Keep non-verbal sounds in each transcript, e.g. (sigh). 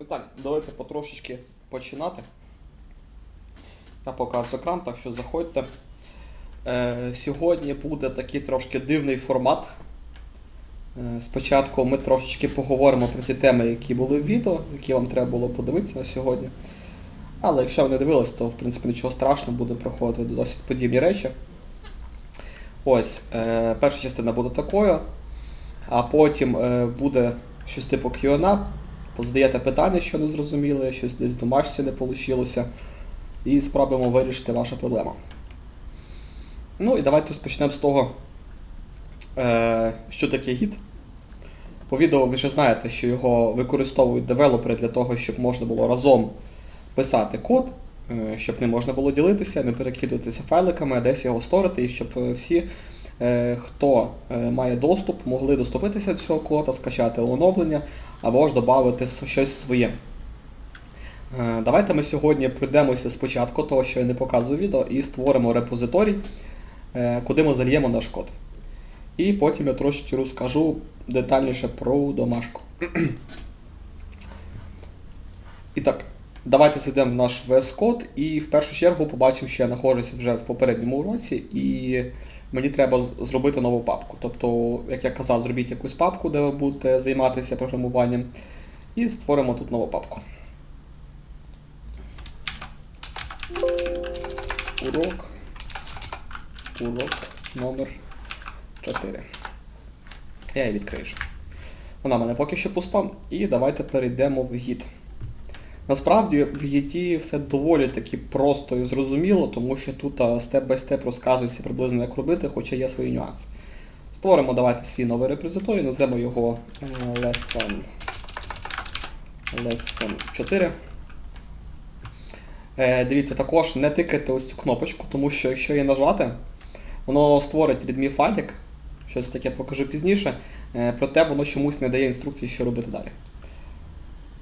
І так, давайте потрошечки починати. Я показую екран, так що заходьте. Е, сьогодні буде такий трошки дивний формат. Е, спочатку ми трошечки поговоримо про ті теми, які були в відео, які вам треба було подивитися на сьогодні. Але якщо ви не дивились, то в принципі нічого страшного, будемо проходити досить подібні речі. Ось, е, перша частина буде такою, а потім е, буде щось типу Q&A, позадаєте питання, що не зрозуміли, щось десь в домашці не вийшло, і спробуємо вирішити вашу проблему. Ну і давайте розпочнемо з того, е, що таке гід. По відео ви вже знаєте, що його використовують девелопери для того, щоб можна було разом писати код, е, щоб не можна було ділитися, не перекидуватися файликами, а десь його сторити, і щоб е, всі, хто е, має доступ, могли доступитися до цього кода, скачати оновлення або ж додати щось своє. Е, Давайте ми сьогодні пройдемося спочатку того, що я не показую відео, і створимо репозиторій, е, куди ми зальємо наш код. І потім я трошки розкажу детальніше про домашку. І так, давайте зайдемо в наш VS Code і в першу чергу побачимо, що я знаходжуся вже в попередньому уроці, і мені треба зробити нову папку. Тобто, як я казав, зробіть якусь папку, де ви будете займатися програмуванням, і створимо тут нову папку. Урок. Урок номер 4. Я її відкрию. Вона в мене поки що пуста. І давайте перейдемо в гід. Насправді в гіті все доволі таки просто і зрозуміло, тому що тут степ-бай-степ розказується приблизно як робити, хоча є свої нюанси. Створимо давайте свій новий репозиторій, назвемо його lesson, lesson 4. Е, дивіться, також не тикайте ось цю кнопочку, тому що якщо її нажати, воно створить readme файлик, щось таке покажу пізніше, е, проте воно чомусь не дає інструкції, що робити далі.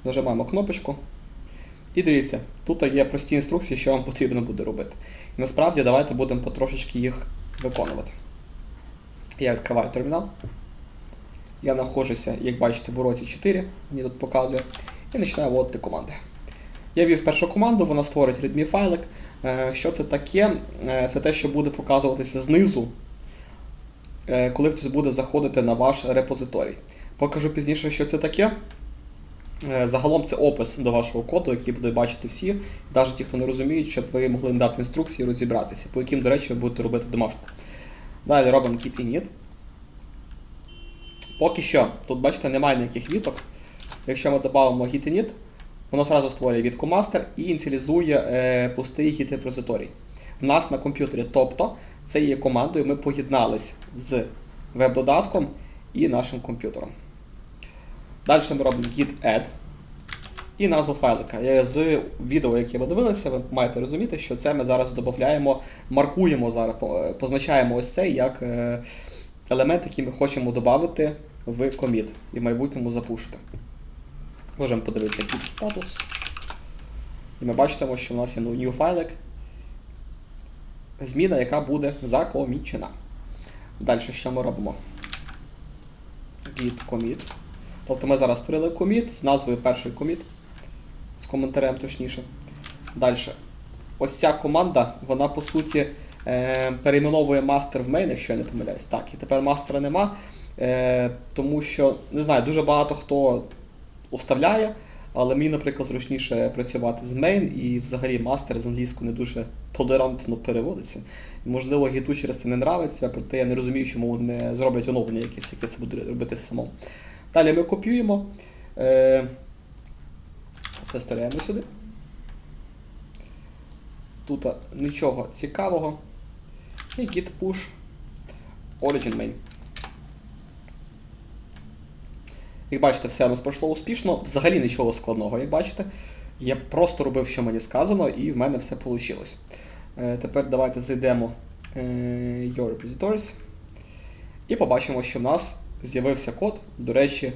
Нажимаємо кнопочку. І дивіться, тут є прості інструкції, що вам потрібно буде робити. Насправді давайте будемо потрошечки їх виконувати. Я відкриваю термінал. Я знаходжуся, як бачите, в уроці 4, мені тут показує, і починаю вводити команди. Я ввів першу команду, вона створить readme файлик. Е, Що це таке? Е, Це те, що буде показуватися знизу, е, коли хтось буде заходити на ваш репозиторій. Покажу пізніше, що це таке. Е, Загалом це опис до вашого коду, який будуть бачити всі, навіть ті, хто не розуміють, щоб ви могли їм дати інструкції розібратися, по яким, до речі, ви будете робити домашку. Далі робимо git init. Поки що, тут бачите, немає ніяких віток. Якщо ми додамо git init, воно одразу створює відку master і ініціалізує е, пустий git репозиторій. В нас на комп'ютері, тобто це є командою, ми поєднались з веб-додатком і нашим комп'ютером. Далі ми робимо git add і назву файлика. Е, З відео, яке ви дивилися, ви маєте розуміти, що це ми зараз додаємо, маркуємо зараз, позначаємо ось це як е, елемент, який ми хочемо додати в коміт і в майбутньому запушити. Можемо подивитися git статус. І ми бачимо, що в нас є new файлик. Зміна, яка буде закомічена. Далі що ми робимо? Git commit. Тобто ми зараз створили коміт з назвою перший коміт, з коментарем точніше. Далі. Ось ця команда, вона по суті е, перейменовує мастер в main, якщо я не помиляюсь. Так, і тепер мастера нема. Е, тому що, не знаю, дуже багато хто уставляє, але мені, наприклад, зручніше працювати з main і взагалі мастер з англійською не дуже толерантно переводиться. І, можливо, гіту через це не нравиться, проте я не розумію, чому не зроблять оновлення якесь, яке це буде робити самому. Далі ми копіюємо. Це вставляємо сюди. Тут нічого цікавого. І git push origin main. Як бачите, все у нас пройшло успішно. Взагалі нічого складного, як бачите. Я просто робив, що мені сказано, і в мене все вийшло. Е, Тепер давайте зайдемо е, Your Repositories. І побачимо, що в нас з'явився код. До речі,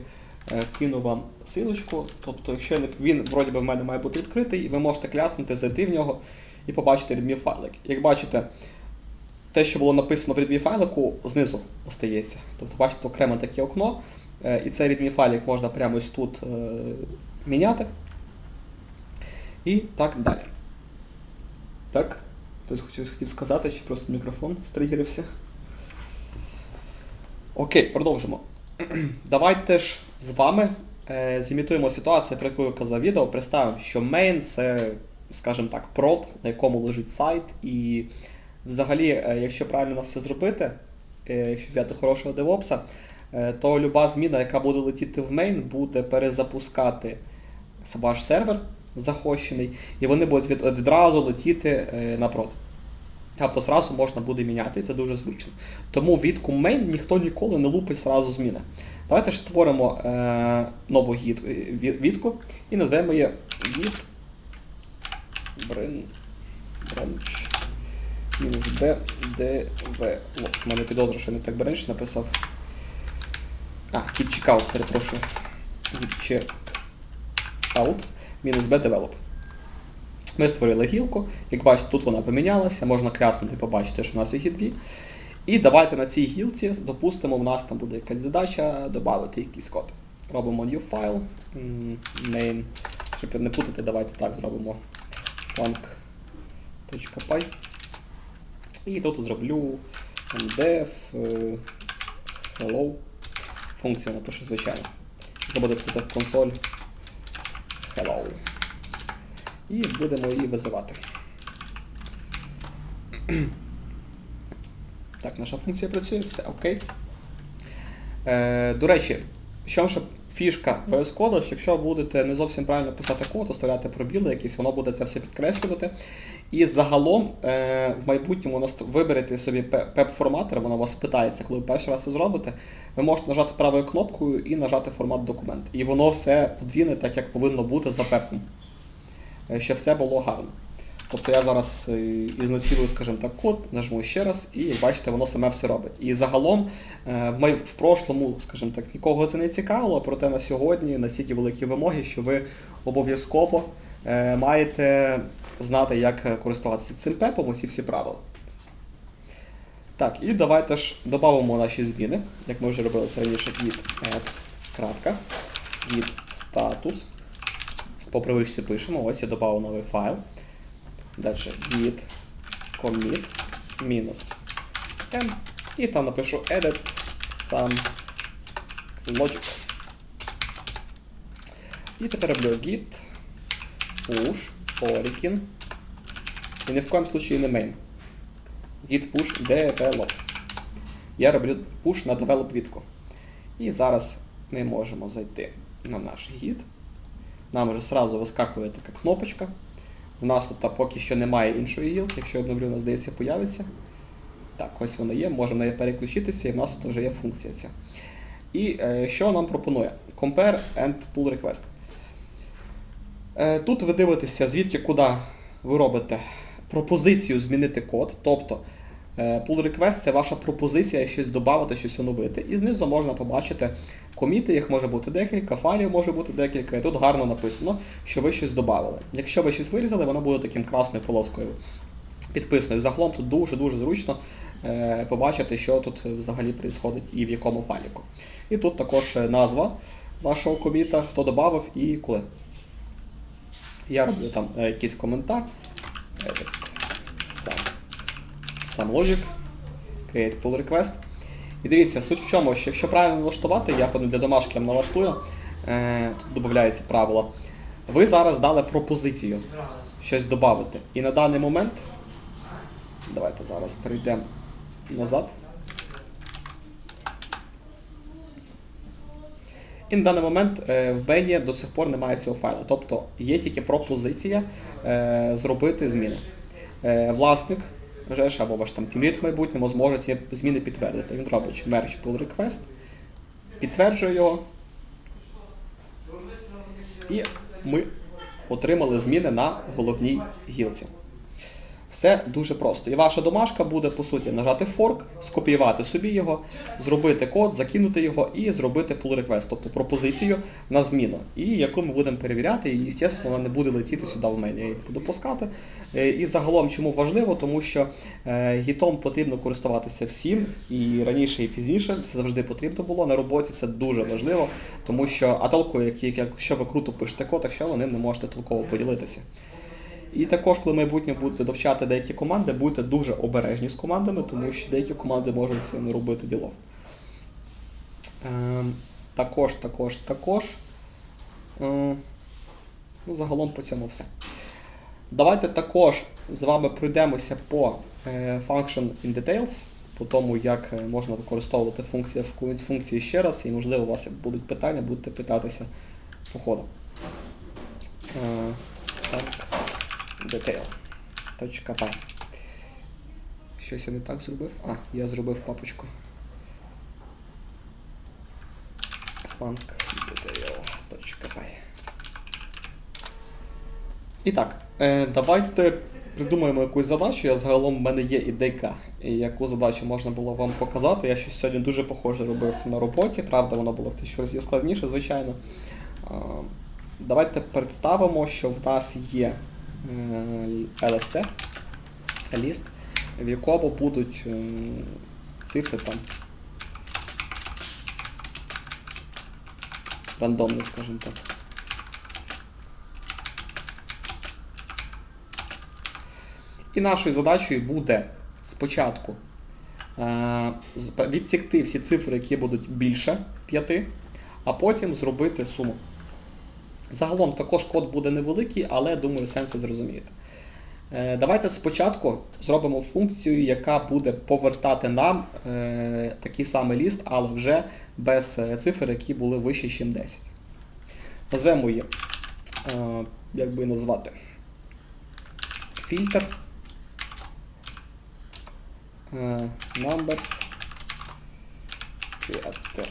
е, кину вам силочку. Тобто, якщо він вроді би в мене має бути відкритий, і ви можете кляснути, зайти в нього і побачити readme файлик. Як бачите, те, що було написано в readme файлику, знизу остається. Тобто, бачите, окреме таке окно, е, і цей readme файлик можна прямо ось тут е, міняти. І так далі. Так? Хтось хотів, сказати, чи просто мікрофон стригерився. Окей, продовжимо. (clears throat) Давайте ж з вами е, зімітуємо ситуацію, про яку я казав відео. Представимо, що main це, скажімо так, прод, на якому лежить сайт. І взагалі, е, якщо правильно все зробити, е, якщо взяти хорошого девопса, е, то люба зміна, яка буде летіти в main, буде перезапускати ваш сервер захощений, і вони будуть від, відразу летіти е, на прод. Тобто зразу можна буде міняти, це дуже зручно. Тому відку main ніхто ніколи не лупить зразу зміни. Давайте ж створимо е, нову гід, е, відку і назвемо її від branch мінус b dv. У мене підозра, що не так branch написав. А, kit checkout, перепрошую. Git checkout мінус b develop. Ми створили гілку. Як бачите, тут вона помінялася, можна кляснути, побачити, що в нас їх є дві. І давайте на цій гілці, допустимо, в нас там буде якась задача додати якийсь код. Робимо new file, main. Щоб не путати, давайте так зробимо flank.py. І тут зроблю def е, hello. Функцію напишу, звичайно. Буде писати в консоль hello. І будемо її визивати. Так, наша функція працює, все окей. Е, до речі, що ще фішка VS Code, що якщо будете не зовсім правильно писати код, оставляти пробіли якісь, воно буде це все підкреслювати. І загалом е, в майбутньому виберете собі PEP-форматор, воно вас питається, коли ви перший раз це зробите. Ви можете нажати правою кнопкою і нажати формат документ. І воно все подвіне так, як повинно бути за пепом. Е, щоб все було гарно. Тобто я зараз е, ізнасилую, скажімо так, код, нажму ще раз, і як бачите, воно саме все робить. І загалом е, в прошлому, скажімо так, нікого це не цікавило, проте на сьогодні настільки великі вимоги, що ви обов'язково маєте знати, як користуватися цим пепом, усі всі правила. Так, і давайте ж додамо наші зміни, як ми вже робили це раніше, від add, крапка, від статус. По привичці пишемо, ось я додав новий файл. Далі git commit мінус n. І там напишу edit some logic. І тепер роблю git push origin. І ні в коєму случаю не main. Git push develop. Я роблю push на develop відку. І зараз ми можемо зайти на наш git. Нам вже сразу вискакує така кнопочка. У нас тут поки що немає іншої гілки, якщо обновлю, у нас здається, появиться. Так, ось вона є, можемо на неї переключитися, і в нас тут вже є функція ця. І е, що нам пропонує? Compare and pull request. Е, тут ви дивитеся, звідки куди ви робите пропозицію змінити код. Тобто pull request це ваша пропозиція щось додати, щось оновити. І знизу можна побачити коміти, їх може бути декілька, файлів може бути декілька. І тут гарно написано, що ви щось додали. Якщо ви щось вирізали, воно буде таким красною полоскою підписаною. Загалом тут дуже-дуже зручно е, побачити, що тут взагалі відбувається і в якому файліку. І тут також е, назва вашого коміта, хто додав і коли. Я роблю там е, якийсь коментар. Some logic. Create pull request. І дивіться, суть в чому, що якщо правильно налаштувати, я для домашки вам налаштую, е, тут додається правило. Ви зараз дали пропозицію щось додати. І на даний момент. Давайте зараз перейдемо назад. І на даний момент е, в Бені до сих пор немає цього файлу. Тобто є тільки пропозиція е, зробити зміни. Власник вже або ваш там тімліт в майбутньому зможе ці зміни підтвердити. Він робить merge pull request, підтверджує його. І ми отримали зміни на головній гілці. Все дуже просто. І ваша домашка буде, по суті, нажати форк, скопіювати собі його, зробити код, закинути його і зробити pull request, тобто пропозицію на зміну. І яку ми будемо перевіряти, і, звісно, вона не буде летіти сюди в мене. Я її буду пускати. Е, І загалом, чому важливо, тому що е, гітом потрібно користуватися всім, і раніше, і пізніше це завжди потрібно було. На роботі це дуже важливо, тому що а толку, як, як- якщо ви круто пишете код, якщо ви ним не можете толково поділитися. І також, коли в майбутньому будете довчати деякі команди, будьте дуже обережні з командами, тому що деякі команди можуть не робити ділов. Ем, також, також, також. Ем, ну, загалом по цьому все. Давайте також з вами пройдемося по е, function in details, по тому, як е, можна використовувати функції, функції ще раз, і можливо у вас будуть питання, будете питатися по ходу. Е, так. Detail.py. Щось я не так зробив. А, я зробив папочку. funcdetail.py. І так, е, давайте придумаємо якусь задачу. Я загалом в мене є ідейка, яку задачу можна було вам показати. Я щось сьогодні дуже похоже робив на роботі, правда, воно було в тисячу разів складніше, звичайно. Давайте представимо, що в нас є е, LST, ліст, в якому будуть е, цифри там. Рандомні, скажімо так. І нашою задачею буде спочатку е, відсікти всі цифри, які будуть більше 5, а потім зробити суму. Загалом також код буде невеликий, але думаю, сенс зрозумієте. Давайте спочатку зробимо функцію, яка буде повертати нам е, такий самий ліст, але вже без е, цифр, які були вищі, ніж 10. Назвемо її, е, як би її назвати, фільтр. Numbers. Creator.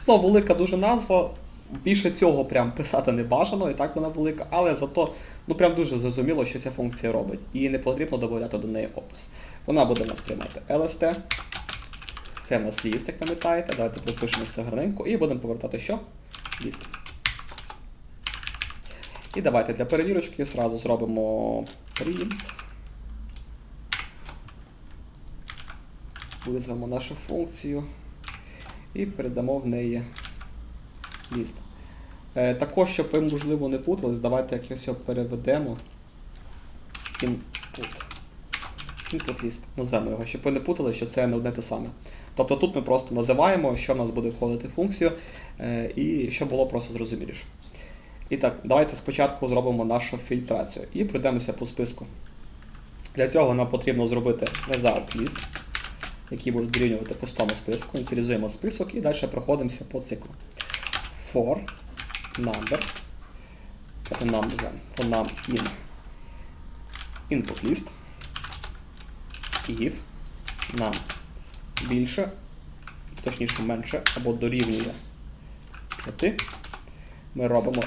Знову велика дуже назва. Більше цього прям писати не бажано, і так вона велика, але зато ну прям дуже зрозуміло, що ця функція робить. І не потрібно додати до неї опис. Вона буде у нас приймати LST. Це в нас ліст, як пам'ятаєте. Давайте пропишемо все гарненько і будемо повертати що? Ліст. І давайте для перевірочки зразу зробимо print. Визвемо нашу функцію і передамо в неї ліст. Е, також, щоб ви, можливо, не путались, давайте якось його переведемо. Input. Input ліст. Назвемо його, щоб ви не путали, що це не одне те саме. Тобто тут ми просто називаємо, що в нас буде входити в функцію, е, і щоб було просто зрозуміліше. І так, давайте спочатку зробимо нашу фільтрацію і пройдемося по списку. Для цього нам потрібно зробити result list, який буде дорівнювати пустому списку. Ініціалізуємо список і далі проходимося по циклу. For number. Нам. For num in input list. If нам більше, точніше менше, або дорівнює 5, ми робимо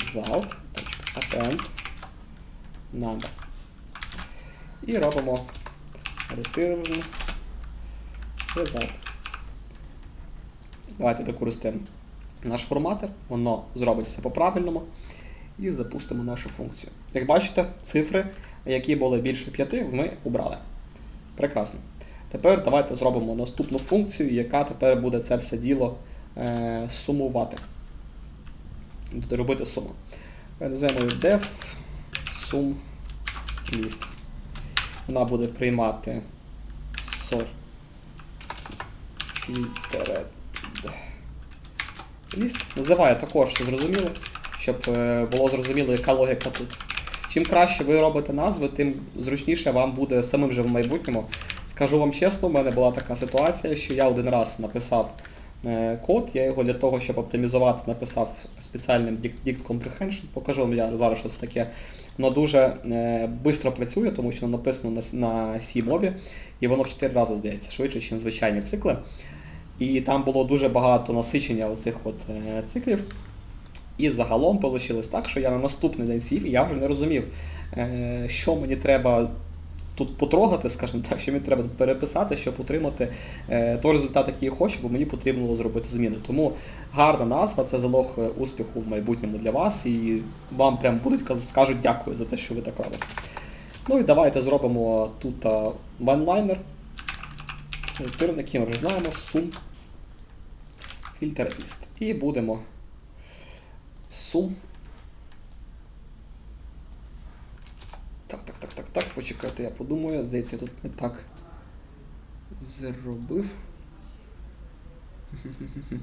result.append number. І робимо return result. Давайте використаємо наш форматор, воно зробить все по-правильному. І запустимо нашу функцію. Як бачите, цифри, які були більше 5, ми обрали. Прекрасно. Тепер давайте зробимо наступну функцію, яка тепер буде це все діло е, сумувати. Робити суму. Називаємо def sum list. Вона буде приймати sort filtered. Називаю також все зрозуміло, щоб е, було зрозуміло, яка логіка тут. Чим краще ви робите назви, тим зручніше вам буде самим же в майбутньому. Скажу вам чесно, у мене була така ситуація, що я один раз написав код, я його для того, щоб оптимізувати, написав спеціальним dict, comprehension. Покажу вам зараз що це таке. Воно дуже е, швидко працює, тому що воно написано на, C мові, і воно в 4 рази здається швидше, ніж звичайні цикли. І там було дуже багато насичення оцих от е, циклів. І загалом вийшло так, що я на наступний день сів, і я вже не розумів, е, що мені треба тут потрогати, скажімо так, що мені треба переписати, щоб отримати е, той результат, який я хочу, бо мені потрібно було зробити зміни. Тому гарна назва це залог е, успіху в майбутньому для вас, і вам прям будуть скажуть дякую за те, що ви так робите. Ну і давайте зробимо тут ванлайнер. Тирн, який ми вже знаємо, сум. Фільтр ліст. І будемо сум. Так, так. Почекайте, я подумаю. Здається, я тут не так зробив. (laughs)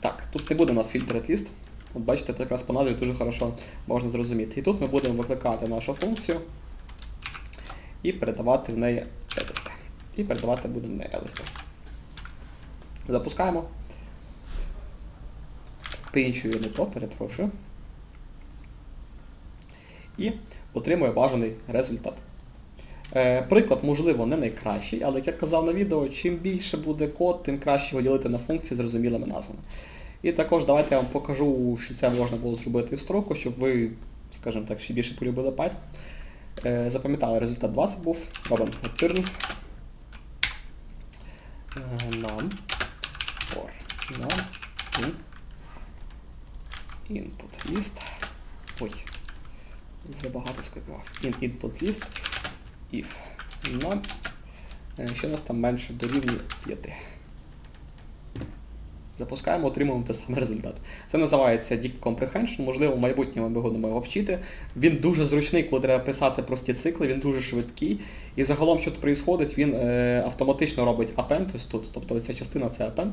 Так, тут не буде у нас фільтр ліст. От бачите, то якраз по назві дуже хорошо можна зрозуміти. І тут ми будемо викликати нашу функцію і передавати в неї LST. І передавати будемо в неї LST. Запускаємо. Пинчую не то, перепрошую. І отримує бажаний результат. Е, приклад, можливо, не найкращий, але як я казав на відео, чим більше буде код, тим краще його ділити на функції з зрозумілими назвами. І також давайте я вам покажу, що це можна було зробити в строку, щоб ви, скажімо так, ще більше полюбили Python. Е, запам'ятали, результат 20 був. Робимо return е, for num in input list. Ой, забагато скопіював. In input if num. е, Що у нас там менше дорівнює 5. Запускаємо, отримуємо той самий результат. Це називається Dict Comprehension. Можливо, в майбутньому ми будемо його вчити. Він дуже зручний, коли треба писати прості цикли, він дуже швидкий. І загалом, що тут відбувається, він е, автоматично робить append, ось тут. Тобто ця частина це append.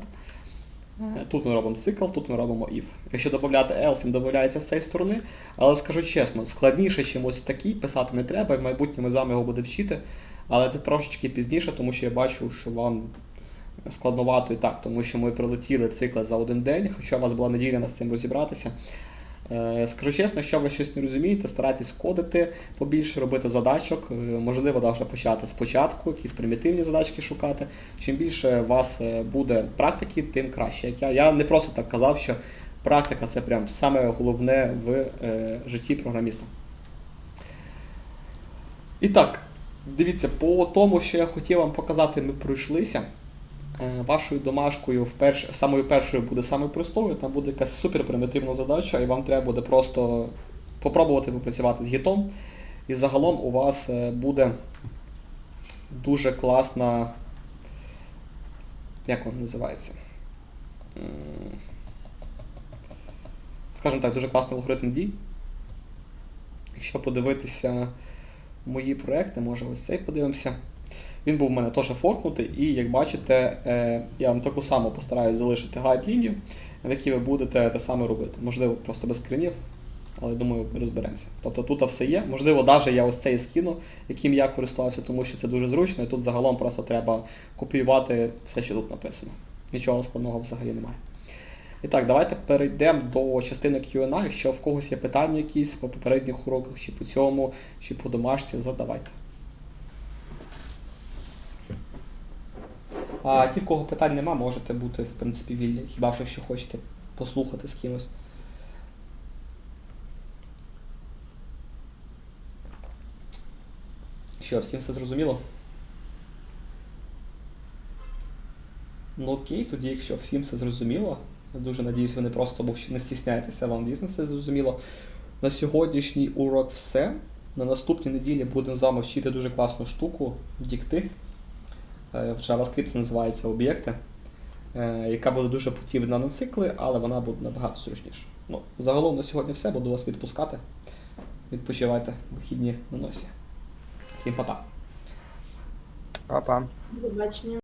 Е, Тут ми робимо цикл, тут ми робимо if. Якщо додати else, він додається з цієї сторони. Але скажу чесно, складніше чимось такий писати не треба, і в майбутньому з вами його буде вчити. Але це трошечки пізніше, тому що я бачу, що вам складновато і так, тому що ми прилетіли цикли за один день, хоча у вас була неділя з цим розібратися. Е, Скажу чесно, якщо ви щось не розумієте, старайтесь кодити побільше, робити задачок. Е, Можливо, навіть почати спочатку, якісь примітивні задачки шукати. Чим більше у вас е, буде практики, тим краще. Як я, я не просто так казав, що практика це прям саме головне в е, житті програміста. І так, дивіться, по тому, що я хотів вам показати, ми пройшлися. Е, Вашою домашкою вперше, самою першою буде самою простою, там буде якась суперпримітивна задача, і вам треба буде просто попробувати попрацювати з гітом. І загалом у вас е, буде дуже класна. Як вона називається? Скажімо так, дуже класний алгоритм дій. Якщо подивитися мої проекти, може ось цей подивимося. Він був у мене теж форкнутий, і як бачите, е, я вам таку саму постараюсь залишити гайд-лінію, в якій ви будете те саме робити. Можливо, просто без скринів, але думаю, ми розберемося. Тобто тут все є. Можливо, навіть я ось цей скину, яким я користувався, тому що це дуже зручно, і тут загалом просто треба копіювати все, що тут написано. Нічого складного взагалі немає. І так, давайте перейдемо до частини Q&A. Якщо в когось є питання якісь по попередніх уроках, чи по цьому, чи по домашці, задавайте. А ті, в кого питань нема, можете бути, в принципі, вільні. Хіба що якщо хочете послухати з кимось. Що, всім все зрозуміло? Ну окей, тоді, якщо всім все зрозуміло, я дуже надіюсь, ви не просто бо не стісняєтеся, вам дійсно все зрозуміло. На сьогоднішній урок все. На наступній неділі будемо з вами вчити дуже класну штуку дікти. Е, В JavaScript це називається об'єкти, е, яка буде дуже потрібна на цикли, але вона буде набагато зручніша. Ну, загалом на сьогодні все, буду вас відпускати. Відпочивайте вихідні на носі. Всім па-па. Па-па. До побачення.